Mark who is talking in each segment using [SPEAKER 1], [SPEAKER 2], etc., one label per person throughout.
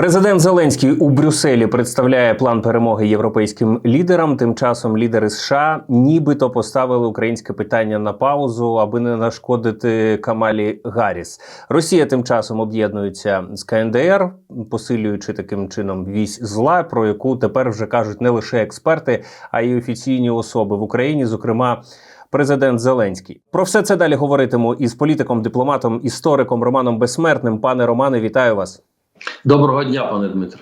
[SPEAKER 1] Президент Зеленський у Брюсселі представляє план перемоги європейським лідерам. Тим часом лідери США нібито поставили українське питання на паузу, аби не нашкодити Камалі Гарріс. Росія тим часом об'єднується з КНДР, посилюючи таким чином вісь зла, про яку тепер вже кажуть не лише експерти, а й офіційні особи в Україні, зокрема. Президент Зеленський про все це далі говоритиму із політиком, дипломатом, істориком Романом Безсмертним. Пане Романе, вітаю вас.
[SPEAKER 2] Доброго дня, пане Дмитро.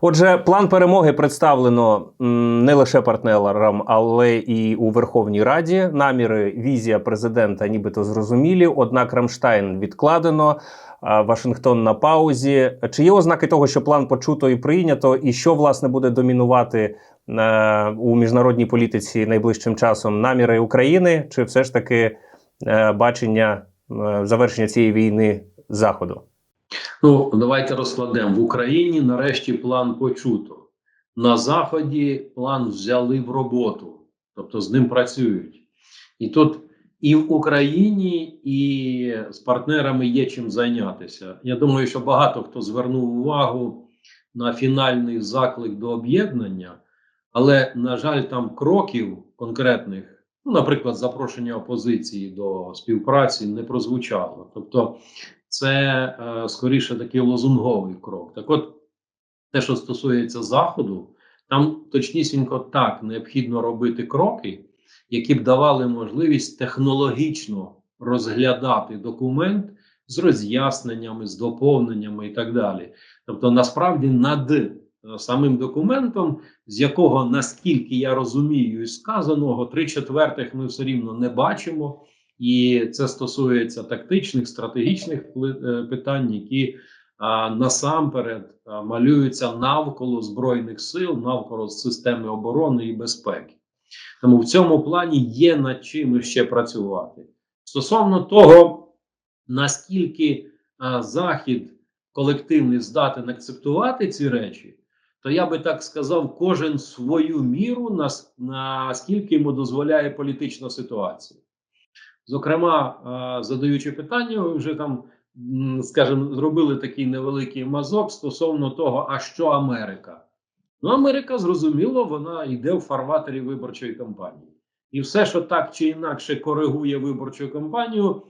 [SPEAKER 1] Отже, план перемоги представлено не лише партнерам, але і у Верховній Раді. Наміри візія президента, нібито зрозумілі. Однак Рамштайн відкладено. Вашингтон на паузі. Чи є ознаки того, що план почуто і прийнято, і що власне буде домінувати е, у міжнародній політиці найближчим часом наміри України, чи все ж таки е, бачення е, завершення цієї війни заходу?
[SPEAKER 2] Ну, давайте розкладемо в Україні. Нарешті план почуто. На Заході план взяли в роботу, тобто з ним працюють. І тут і в Україні, і з партнерами є чим зайнятися. Я думаю, що багато хто звернув увагу на фінальний заклик до об'єднання, але, на жаль, там кроків конкретних, ну, наприклад, запрошення опозиції до співпраці не прозвучало. Тобто, це е, скоріше такий лозунговий крок. Так, от те, що стосується заходу, там точнісінько так необхідно робити кроки, які б давали можливість технологічно розглядати документ з роз'ясненнями, з доповненнями і так далі. Тобто, насправді, над е, самим документом, з якого, наскільки я розумію, і сказаного, три четвертих ми все рівно не бачимо. І це стосується тактичних, стратегічних е, питань, які а, насамперед а, малюються навколо збройних сил, навколо системи оборони і безпеки. Тому в цьому плані є над чим ще працювати. Стосовно того, наскільки а, Захід колективний здатен акцептувати ці речі, то я би так сказав, кожен свою міру, нас- наскільки йому дозволяє політична ситуація. Зокрема, задаючи питання, ви вже там, скажімо, зробили такий невеликий мазок стосовно того, а що Америка? Ну, Америка, зрозуміло, вона йде в фарватері виборчої кампанії. І все, що так чи інакше коригує виборчу кампанію,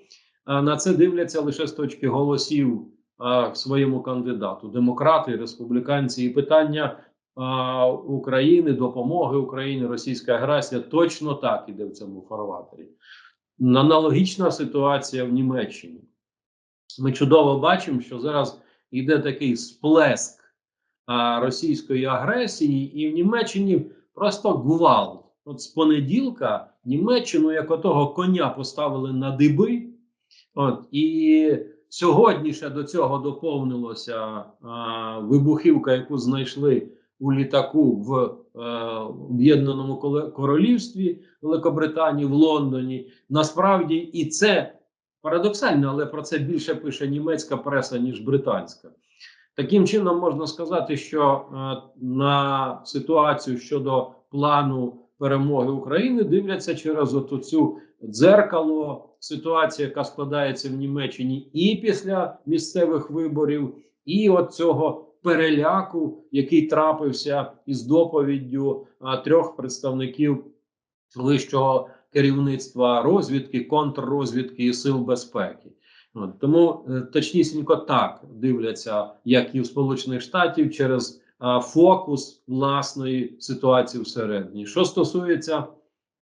[SPEAKER 2] на це дивляться лише з точки голосів а, своєму кандидату: демократи, республіканці, і питання а, України, допомоги Україні, російська агресія точно так іде в цьому фарватері. Аналогічна ситуація в Німеччині. Ми чудово бачимо, що зараз йде такий сплеск а, російської агресії, і в Німеччині просто гвалт. От з понеділка Німеччину, як отого коня поставили на диби. От, і сьогодні ще до цього доповнилося а, вибухівка, яку знайшли у літаку в Об'єднаному Коле- Королівстві Великобританії в Лондоні. Насправді, і це парадоксально, але про це більше пише німецька преса, ніж британська. Таким чином, можна сказати, що е, на ситуацію щодо плану перемоги України дивляться через оту цю дзеркало ситуація, яка складається в Німеччині і після місцевих виборів, і от цього переляку, який трапився із доповіддю трьох представників вищого керівництва розвідки, контррозвідки і сил безпеки. Тому е, точнісінько так дивляться, як і в Сполучених Штатів, через фокус власної ситуації всередині. Що стосується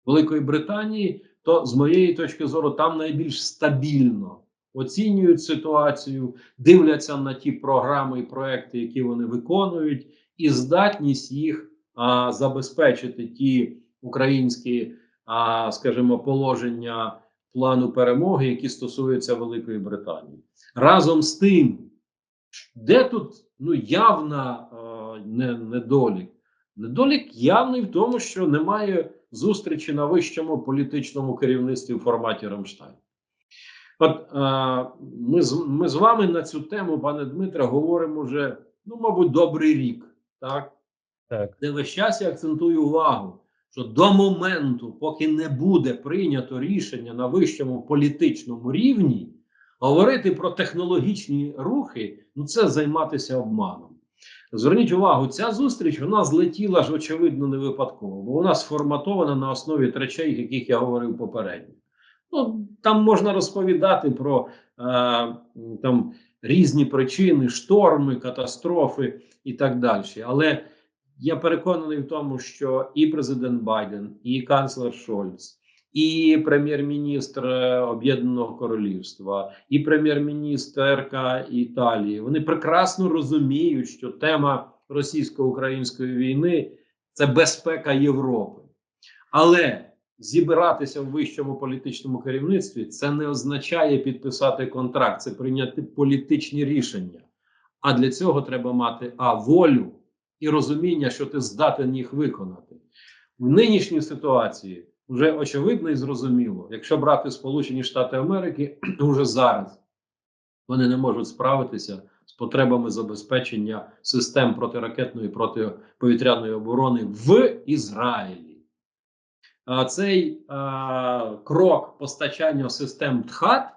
[SPEAKER 2] Великої Британії, то з моєї точки зору там найбільш стабільно оцінюють ситуацію, дивляться на ті програми і проекти, які вони виконують, і здатність їх а, забезпечити ті українські, а, скажімо, положення плану перемоги, які стосуються Великої Британії. Разом з тим, де тут ну явна а, не, недолік? Недолік явний в тому, що немає зустрічі на вищому політичному керівництві в форматі Рамштайн. От е, ми, з, ми з вами на цю тему, пане Дмитре, говоримо вже, ну, мабуть, добрий рік, так?
[SPEAKER 1] Так.
[SPEAKER 2] Де весь час я акцентую увагу, що до моменту, поки не буде прийнято рішення на вищому політичному рівні, говорити про технологічні рухи, ну це займатися обманом. Зверніть увагу, ця зустріч вона злетіла ж очевидно не випадково, бо вона сформатована на основі речей, яких я говорив попередньо. Ну там можна розповідати про е, там різні причини, шторми, катастрофи і так далі. Але я переконаний в тому, що і президент Байден, і канцлер Шольц, і прем'єр-міністр е, Об'єднаного Королівства, і прем'єр-міністерка Італії вони прекрасно розуміють, що тема російсько-української війни це безпека Європи. Але зібратися в вищому політичному керівництві це не означає підписати контракт, це прийняти політичні рішення. А для цього треба мати а волю і розуміння, що ти здатен їх виконати в нинішній ситуації. Вже очевидно і зрозуміло, якщо брати Сполучені Штати Америки, вже зараз вони не можуть справитися з потребами забезпечення систем протиракетної протиповітряної оборони в Ізраїлі. Цей крок постачання систем ТХАТ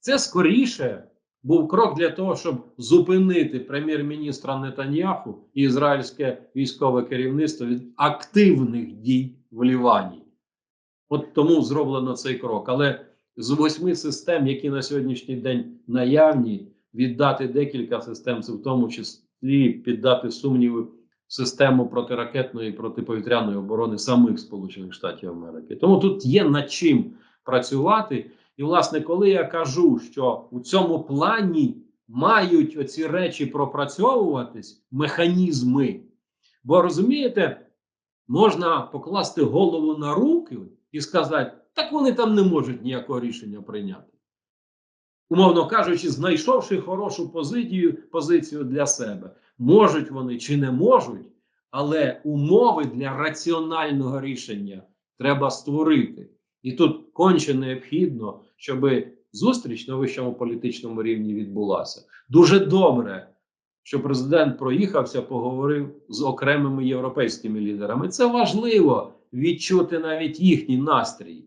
[SPEAKER 2] це скоріше був крок для того, щоб зупинити прем'єр-міністра Нетаньяху і ізраїльське військове керівництво від активних дій в Лівані. От тому зроблено цей крок. Але з восьми систем, які на сьогоднішній день наявні, віддати декілька систем, це в тому числі піддати сумніви систему протиракетної і протиповітряної оборони самих Сполучених Штатів Америки. Тому тут є над чим працювати. І, власне, коли я кажу, що у цьому плані мають оці речі пропрацьовуватись, механізми, бо розумієте, можна покласти голову на руки і сказати, так вони там не можуть ніякого рішення прийняти. Умовно кажучи, знайшовши хорошу позицію, позицію для себе, можуть вони чи не можуть, але умови для раціонального рішення треба створити. І тут конче необхідно, щоб зустріч на вищому політичному рівні відбулася. Дуже добре, що президент проїхався, поговорив з окремими європейськими лідерами. Це важливо відчути навіть їхній настрій.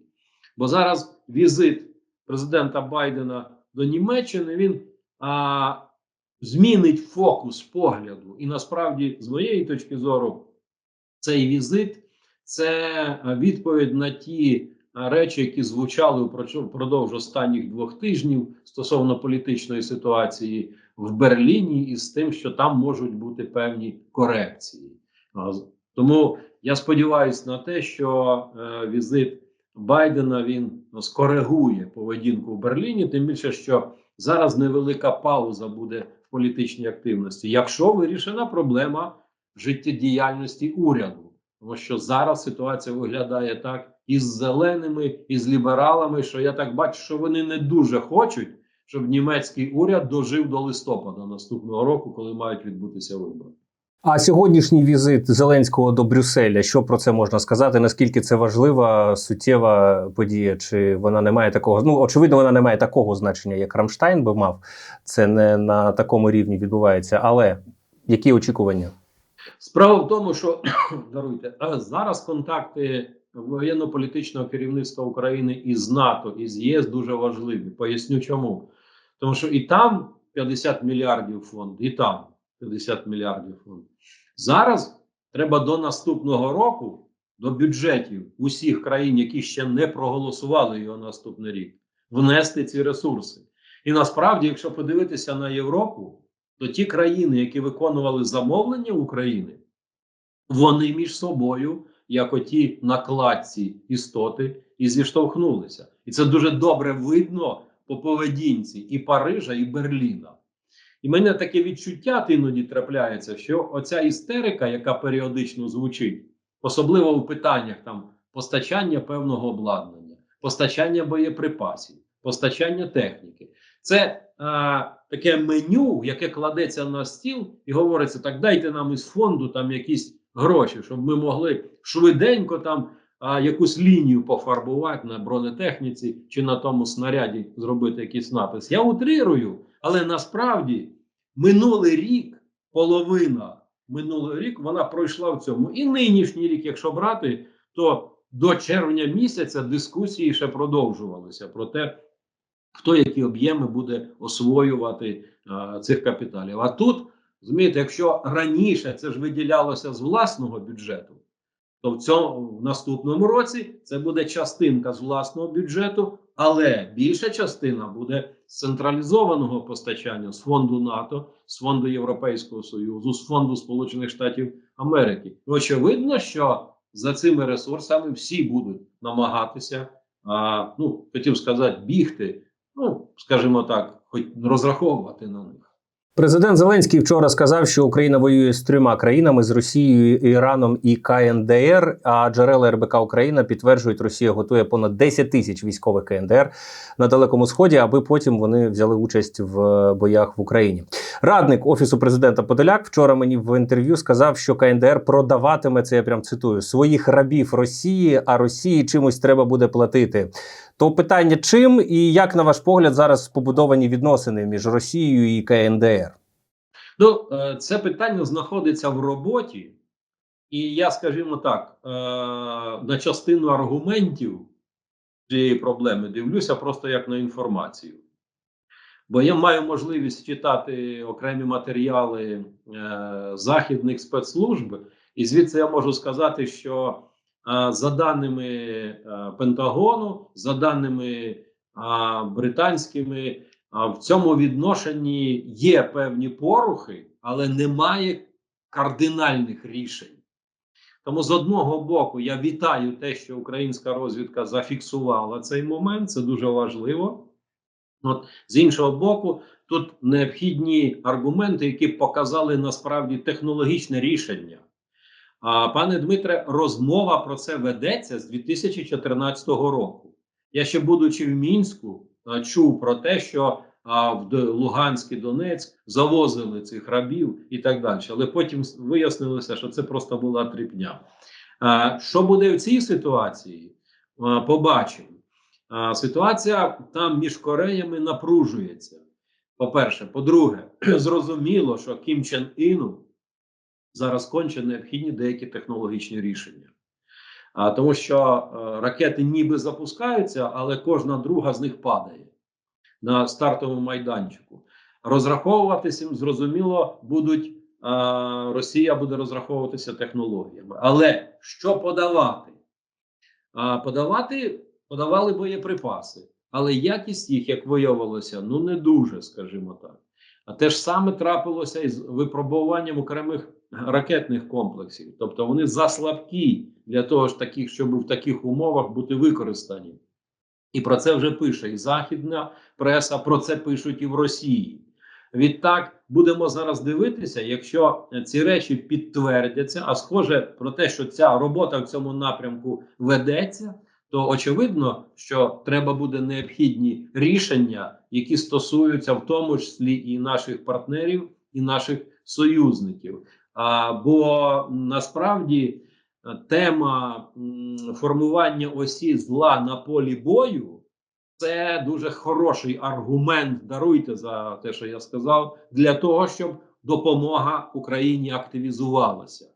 [SPEAKER 2] Бо зараз візит президента Байдена до Німеччини він а, змінить фокус погляду. І насправді, з моєї точки зору, цей візит це відповідь на ті речі, які звучали впродовж останніх двох тижнів стосовно політичної ситуації в Берліні, і з тим, що там можуть бути певні корекції. Тому я сподіваюся на те, що е, візит Байдена він скоригує поведінку в Берліні, тим більше, що зараз невелика пауза буде політичній активності, якщо вирішена проблема життєдіяльності уряду, тому що зараз ситуація виглядає так із зеленими, і з лібералами, що я так бачу, що вони не дуже хочуть, щоб німецький уряд дожив до листопада наступного року, коли мають відбутися вибори.
[SPEAKER 1] А сьогоднішній візит Зеленського до Брюсселя, що про це можна сказати? Наскільки це важлива суттєва подія? Чи вона не має такого? Ну очевидно, вона не має такого значення, як Рамштайн би мав. Це не на такому рівні відбувається. Але які очікування?
[SPEAKER 2] Справа в тому, що даруйте зараз контакти воєнно-політичного керівництва України із НАТО і з ЄС дуже важливі. Поясню, чому тому, що і там 50 мільярдів фонд, і там 50 мільярдів фонд. Зараз треба до наступного року до бюджетів усіх країн, які ще не проголосували його наступний рік, внести ці ресурси. І насправді, якщо подивитися на Європу, то ті країни, які виконували замовлення України, вони між собою, як оті накладці істоти, і зіштовхнулися. І це дуже добре видно по поведінці і Парижа, і Берліна. І мене таке відчуття іноді трапляється, що оця істерика, яка періодично звучить, особливо у питаннях там постачання певного обладнання, постачання боєприпасів, постачання техніки, це а, таке меню, яке кладеться на стіл, і говориться: так, дайте нам із фонду там якісь гроші, щоб ми могли швиденько там а, якусь лінію пофарбувати на бронетехніці чи на тому снаряді зробити якийсь напис. Я утрирую, але насправді минулий рік, половина минулий рік вона пройшла в цьому. І нинішній рік, якщо брати, то до червня місяця дискусії ще продовжувалися про те, хто які об'єми буде освоювати а, цих капіталів. А тут Розумієте, якщо раніше це ж виділялося з власного бюджету, то в цьому в наступному році це буде частинка з власного бюджету, але більша частина буде централізованого постачання з фонду НАТО, з фонду Європейського Союзу, з фонду Сполучених Штатів Америки. Очевидно, що за цими ресурсами всі будуть намагатися, а, ну хотів сказати, бігти. Ну скажімо так, хоч розраховувати на них.
[SPEAKER 1] Президент Зеленський вчора сказав, що Україна воює з трьома країнами з Росією, Іраном і КНДР. А джерела РБК Україна підтверджують, Росія готує понад 10 тисяч військових КНДР на далекому сході, аби потім вони взяли участь в боях в Україні. Радник офісу президента Подоляк вчора мені в інтерв'ю сказав, що КНДР продаватиме це. Я прям цитую своїх рабів Росії, а Росії чимось треба буде платити. То питання чим і як на ваш погляд зараз побудовані відносини між Росією і КНДР?
[SPEAKER 2] Ну, е, це питання знаходиться в роботі, і я, скажімо так, е, на частину аргументів цієї проблеми дивлюся просто як на інформацію. Бо я маю можливість читати окремі матеріали е, західних спецслужб, і звідси я можу сказати, що за даними е, Пентагону, за даними британськими, в цьому відношенні є певні порухи, але немає кардинальних рішень. Тому з одного боку я вітаю те, що українська розвідка зафіксувала цей момент, це дуже важливо. От, з іншого боку, тут необхідні аргументи, які показали насправді технологічне рішення. Пане Дмитре, розмова про це ведеться з 2014 року. Я ще, будучи в Мінську, чув про те, що в Луганськ і Донецьк завозили цих рабів і так далі. Але потім вияснилося, що це просто була тріпня. Що буде в цій ситуації? Побачимо. Ситуація там між Кореями напружується. По-перше, по-друге, зрозуміло, що Кім Чен Іну зараз конче необхідні деякі технологічні рішення. А, тому що е, ракети ніби запускаються, але кожна друга з них падає на стартовому майданчику. Розраховуватися зрозуміло будуть. а, Росія буде розраховуватися технологіями. Але що подавати? А, подавати подавали боєприпаси, але якість їх, як виявилося, ну не дуже, скажімо так. А те ж саме трапилося із випробуванням окремих ракетних комплексів. Тобто вони заслабкі для того ж таких, щоб в таких умовах бути використані. І про це вже пише і західна преса, про це пишуть і в Росії. Відтак будемо зараз дивитися, якщо ці речі підтвердяться, а схоже про те, що ця робота в цьому напрямку ведеться, то очевидно, що треба буде необхідні рішення, які стосуються в тому числі і наших партнерів, і наших союзників. Бо насправді е, тема формування осі зла на полі бою це дуже хороший аргумент. Даруйте за те, що я сказав, для того, щоб допомога Україні активізувалася.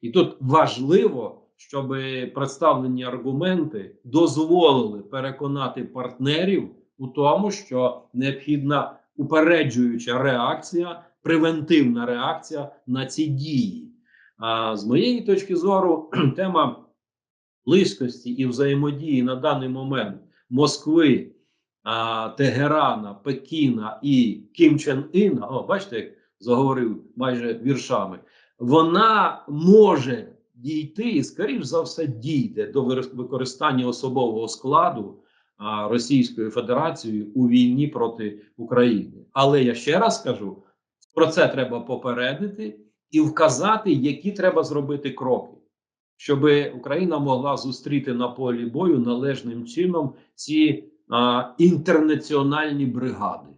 [SPEAKER 2] І тут важливо, щоб представлені аргументи дозволили переконати партнерів у тому, що необхідна упереджуюча реакція, превентивна реакція на ці дії. А з моєї точки зору, тема близькості і взаємодії на даний момент Москви, а, Тегерана, Пекіна і Кім Чен Іна, о, бачите, як заговорив майже віршами, вона може дійти і, скоріш за все, дійде до використання особового складу а, Російською Федерацією у війні проти України. Але я ще раз кажу: про це треба попередити і вказати, які треба зробити кроки, щоб Україна могла зустріти на полі бою належним чином ці а, інтернаціональні бригади.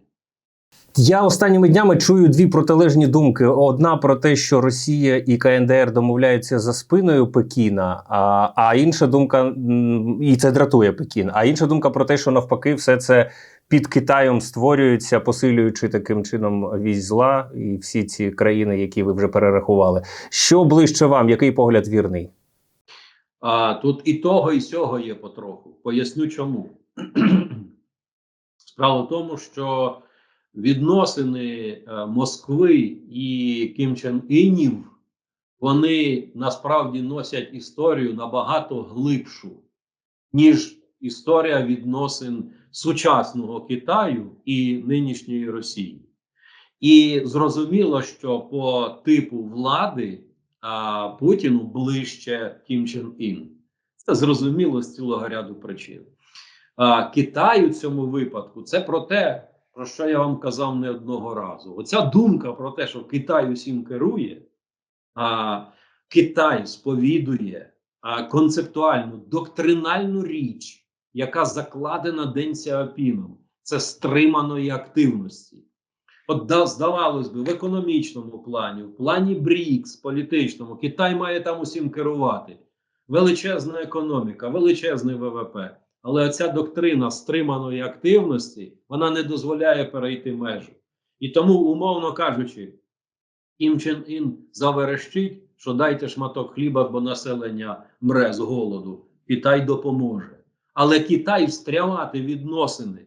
[SPEAKER 1] Я останніми днями чую дві протилежні думки: одна про те, що Росія і КНДР домовляються за спиною Пекіна, а, а інша думка, і це дратує Пекін. А інша думка про те, що навпаки, все це під Китаєм створюється, посилюючи таким чином вісь зла і всі ці країни, які ви вже перерахували. Що ближче вам? Який погляд вірний?
[SPEAKER 2] А тут і того, і сього є потроху. Поясню чому. Справа в тому, що відносини е, Москви і Кім Чен Інів, вони насправді носять історію набагато глибшу, ніж історія відносин сучасного Китаю і нинішньої Росії. І зрозуміло, що по типу влади а, Путіну ближче Кім Чен Ін. Це зрозуміло з цілого ряду причин. А, Китай у цьому випадку це про те, про що я вам казав не одного разу. Оця думка про те, що Китай усім керує, а, Китай сповідує а, концептуальну доктринальну річ, яка закладена День Сяопіном. Це стриманої активності. От да, здавалось би, в економічному плані, в плані БРІКС, політичному, Китай має там усім керувати. Величезна економіка, величезний ВВП. Але ця доктрина стриманої активності вона не дозволяє перейти межу. І тому, умовно кажучи, Кім Чен Ін заверещить, що дайте шматок хліба, бо населення мре з голоду. Китай допоможе. Але Китай встрявати відносини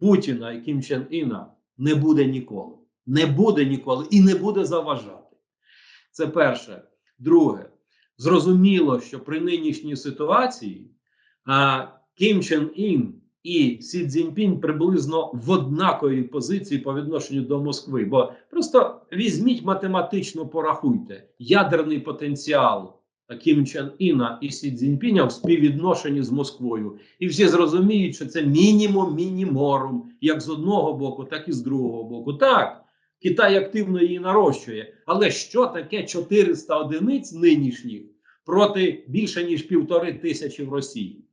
[SPEAKER 2] Путіна і Кім Чен Іна не буде ніколи. Не буде ніколи і не буде заважати. Це перше. Друге, зрозуміло, що при нинішній ситуації а, Кім Чен Ін і Сі Цзіньпінь приблизно в однаковій позиції по відношенню до Москви. Бо просто візьміть математично, порахуйте ядерний потенціал Кім Чен Іна і Сі Цзіньпіня в співвідношенні з Москвою. І всі зрозуміють, що це мінімум мініморум, як з одного боку, так і з другого боку. Так, Китай активно її нарощує. Але що таке 400 одиниць нинішніх проти більше ніж півтори тисячі в Росії?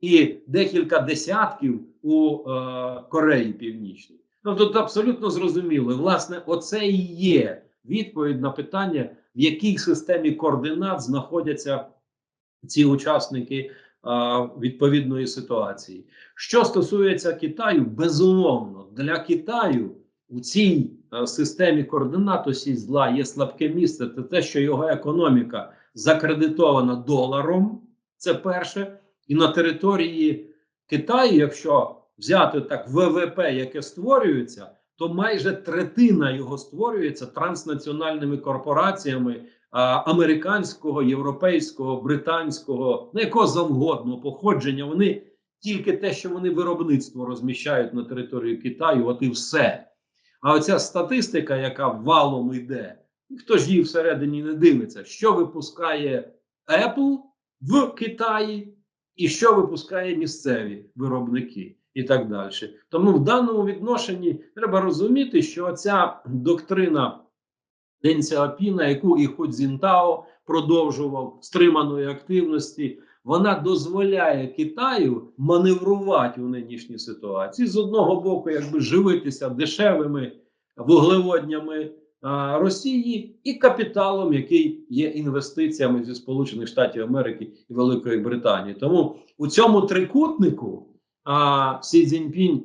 [SPEAKER 2] І декілька десятків у е, Кореї Північній. Ну тут абсолютно зрозуміло. Власне, оце і є відповідь на питання, в якій системі координат знаходяться ці учасники е, відповідної ситуації. Що стосується Китаю, безумовно, для Китаю у цій е, системі координат осі зла є слабке місце. Це те, що його економіка закредитована доларом. Це перше. І на території Китаю, якщо взяти так ВВП, яке створюється, то майже третина його створюється транснаціональними корпораціями а, американського, європейського, британського, на якого завгодно походження. Вони тільки те, що вони виробництво розміщають на території Китаю, от і все. А оця статистика, яка валом йде, ніхто ж її всередині не дивиться, що випускає Apple в Китаї і що випускає місцеві виробники, і так далі. Тому в даному відношенні треба розуміти, що ця доктрина День Сяопіна, яку і Ху Цзінтао продовжував стриманої активності, вона дозволяє Китаю маневрувати у нинішній ситуації з одного боку, якби живитися дешевими вуглеводнями Росії і капіталом, який є інвестиціями зі Сполучених Штатів Америки і Великої Британії. Тому у цьому трикутнику а, Сі Цзіньпінь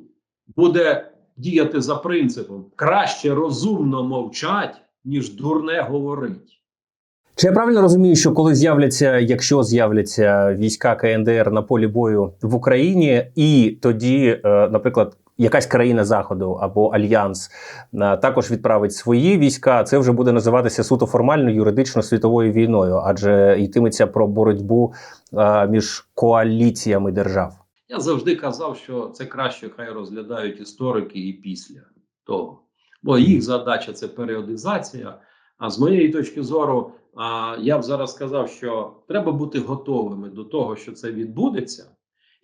[SPEAKER 2] буде діяти за принципом краще розумно мовчать, ніж дурне говорить.
[SPEAKER 1] Чи я правильно розумію, що коли з'являться, якщо з'являться війська КНДР на полі бою в Україні, і тоді, е, наприклад, якась країна заходу або альянс е, також відправить свої війська, це вже буде називатися суто формально юридично світовою війною, адже йтиметься про боротьбу е, між коаліціями держав.
[SPEAKER 2] Я завжди казав, що це краще хай розглядають історики і після того. Бо їх задача це періодизація. А з моєї точки зору, а, я б зараз сказав, що треба бути готовими до того, що це відбудеться,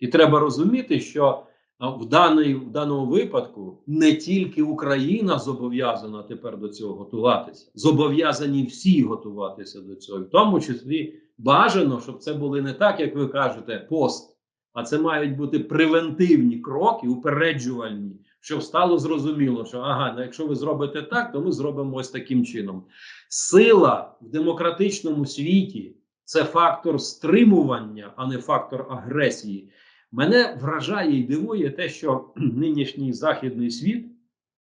[SPEAKER 2] і треба розуміти, що в, даний, в даному випадку не тільки Україна зобов'язана тепер до цього готуватися, зобов'язані всі готуватися до цього, в тому числі бажано, щоб це були не так, як ви кажете, пост. А це мають бути превентивні кроки, упереджувальні, щоб стало зрозуміло, що ага, ну якщо ви зробите так, то ми зробимо ось таким чином. Сила в демократичному світі це фактор стримування, а не фактор агресії. Мене вражає і дивує те, що нинішній західний світ,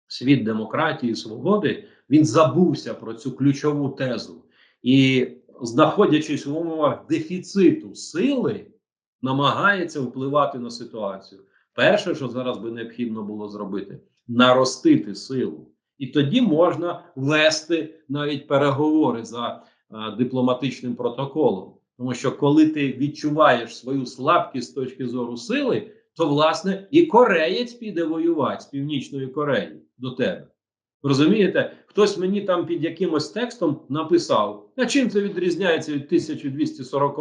[SPEAKER 2] світ демократії, свободи, він забувся про цю ключову тезу. І, знаходячись в умовах дефіциту сили, намагається впливати на ситуацію. Перше, що зараз би необхідно було зробити, наростити силу. І тоді можна вести навіть переговори за е, дипломатичним протоколом. Тому що коли ти відчуваєш свою слабкість з точки зору сили, то власне і кореєць піде воювати з Північної Кореї до тебе. Розумієте, хтось мені там під якимось текстом написав, а чим це відрізняється від 1240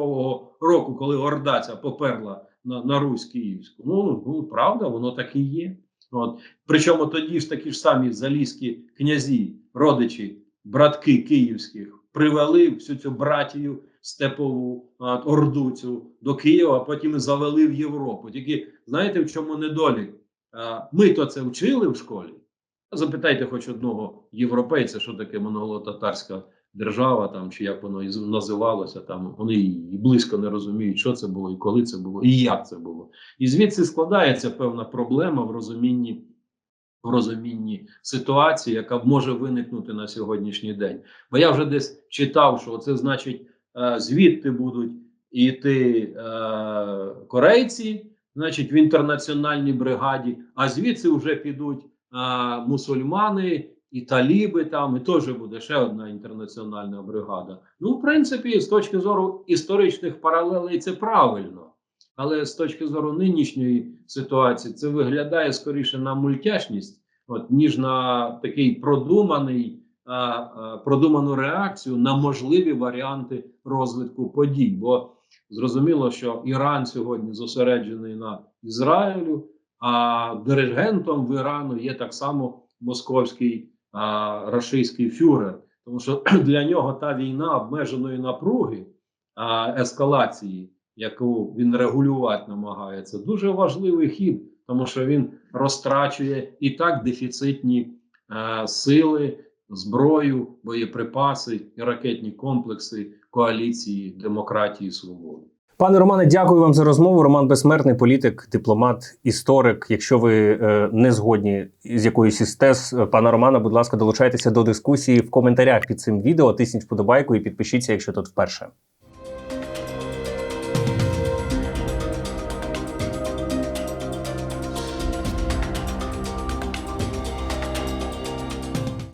[SPEAKER 2] року, коли Орда ця поперла на, на Русь Київську. Ну, ну правда, воно так і є. От. Причому тоді ж такі ж самі залізькі князі, родичі, братки київських привели всю цю братію степову а, орду цю до Києва, а потім і завели в Європу. Тільки знаєте, в чому недолік? Ми то це вчили в школі. Запитайте хоч одного європейця, що таке монголо-татарська держава, там чи як воно називалося. Там вони і близько не розуміють, що це було, і коли це було, і як це було. І звідси складається певна проблема в розумінні, в розумінні ситуації, яка може виникнути на сьогоднішній день. Бо я вже десь читав, що це значить, е, звідти будуть іти е, корейці, значить, в інтернаціональній бригаді, а звідси вже підуть мусульмани і таліби там, і теж буде ще одна інтернаціональна бригада. Ну, в принципі, з точки зору історичних паралелей, це правильно. Але з точки зору нинішньої ситуації, це виглядає скоріше на мультяшність, от, ніж на такий продуманий, продуману реакцію на можливі варіанти розвитку подій. Бо зрозуміло, що Іран сьогодні зосереджений на Ізраїлю, а диригентом в Ірану є так само московський а, рашистський фюрер, тому що для нього та війна обмеженої напруги а, ескалації, яку він регулювати намагається, дуже важливий хід, тому що він розтрачує і так дефіцитні е, сили, зброю, боєприпаси і ракетні комплекси коаліції демократії свободи.
[SPEAKER 1] Пане Романе, дякую вам за розмову. Роман Безсмертний, політик, дипломат, історик. Якщо ви е, не згодні з якоюсь із тез е, пана Романа, будь ласка, долучайтеся до дискусії в коментарях під цим відео. Тисніть вподобайку і підпишіться, якщо тут вперше.